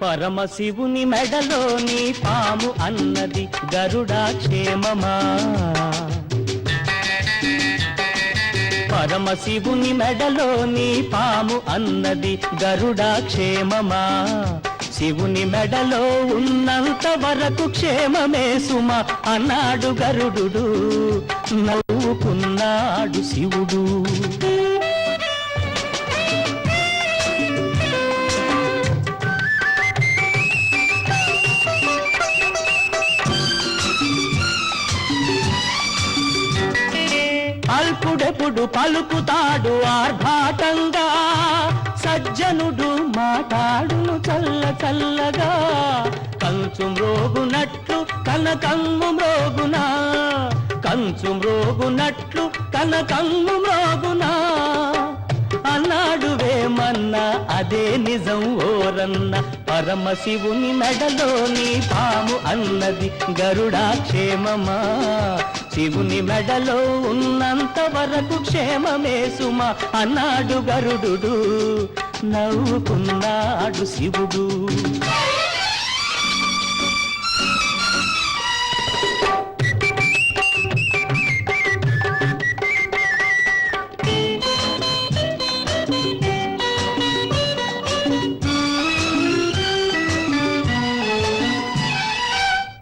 పరమశివుని మెడలోని పాము అన్నది గరుడా క్షేమమా పరమశివుని మెడలోని పాము అన్నది గరుడా క్షేమమా శివుని మెడలో ఉన్నంత వరకు క్షేమమే సుమ. అన్నాడు గరుడు నవ్వుకున్నాడు శివుడు. అల్పుడెప్పుడు పలుకుతాడు ఆర్భాటంగా. సజ్జనుడు మాటాడును చల్ల చల్లగా. కంచు మ్రోగునట్లు కనకమ్ము మ్రోగునా. కంచు మ్రోగునట్లు కనకమ్ము మ్రోగునా. అన్నాడు వేమన్నా అదే నిజం ఓరన్న. పరమశివుని మెడలోని పాము అన్నది గరుడా క్షేమమా శివుని మెడలో ఉన్నంత వరకు క్షేమమే సుమ అన్నాడు గరుడు నవ్వుకున్నాడు శివుడు.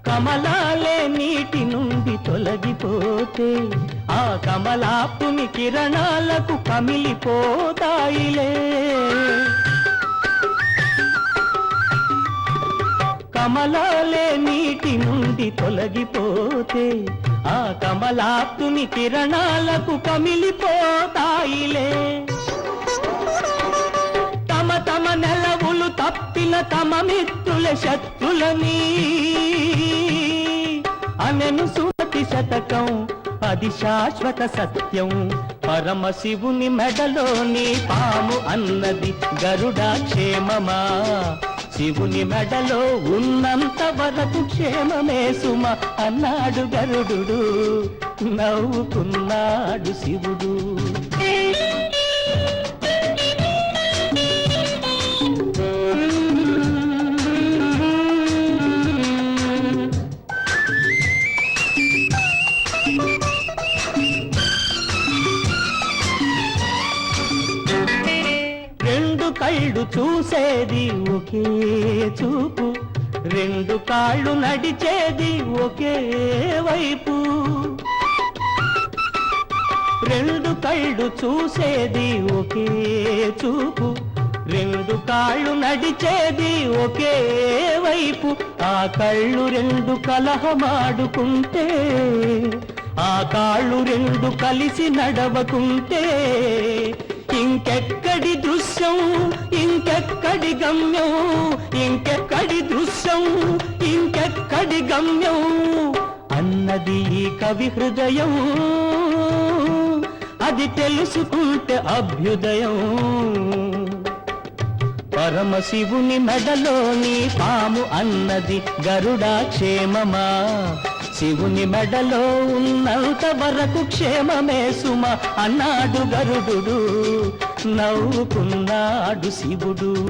కమలా తొలగిపోతే ఆ కమలాపుని కిరణాలకు కమిలిపోతాయిలే. కమలాలే నీటి నుండి తొలగిపోతే ఆ కమలాప్తుని కిరణాలకు కమిలిపోతాయిలే. తమ తమ నెలవులు తప్పిన తమ మిత్రుల శత్రులని. అనను కోటి శతకం అది శాశ్వత సత్యం. పరమశివుని మెడలోని పాము అన్నది గరుడా క్షేమమా శివుని మెడలో ఉన్నంత వరకు క్షేమమే సుమ అన్నాడు గరుడు. నవ్వుకున్నాడు శివుడు. చూసేది ఒకే చూపు. రెండు కాళ్ళు నడిచేది ఒకే వైపు. రెండు కళ్ళు చూసేది ఒకే చూపు. రెండు కాళ్ళు నడిచేది ఒకే వైపు. ఆ కళ్ళు రెండు కలహమాడుకుంటే ఆ కాళ్ళు రెండు కలిసి నడవకుంటే ఇంకెక్కడి దృశ్యం ఇంకెక్కడి గమ్యం ఇంకెక్కడి దృశ్యం ఇంకెక్కడి గమ్యం? అన్నది ఈ కవి హృదయం. అది తెలుసుకుంటే అభ్యుదయం. పరమశివుని మెడలోని పాము అన్నది గరుడా క్షేమమా శివుని మెడలో ఉన్నంత వరకు క్షేమమే సుమ అన్నాడు గరుడు. నవ్వుకున్నాడు శివుడు.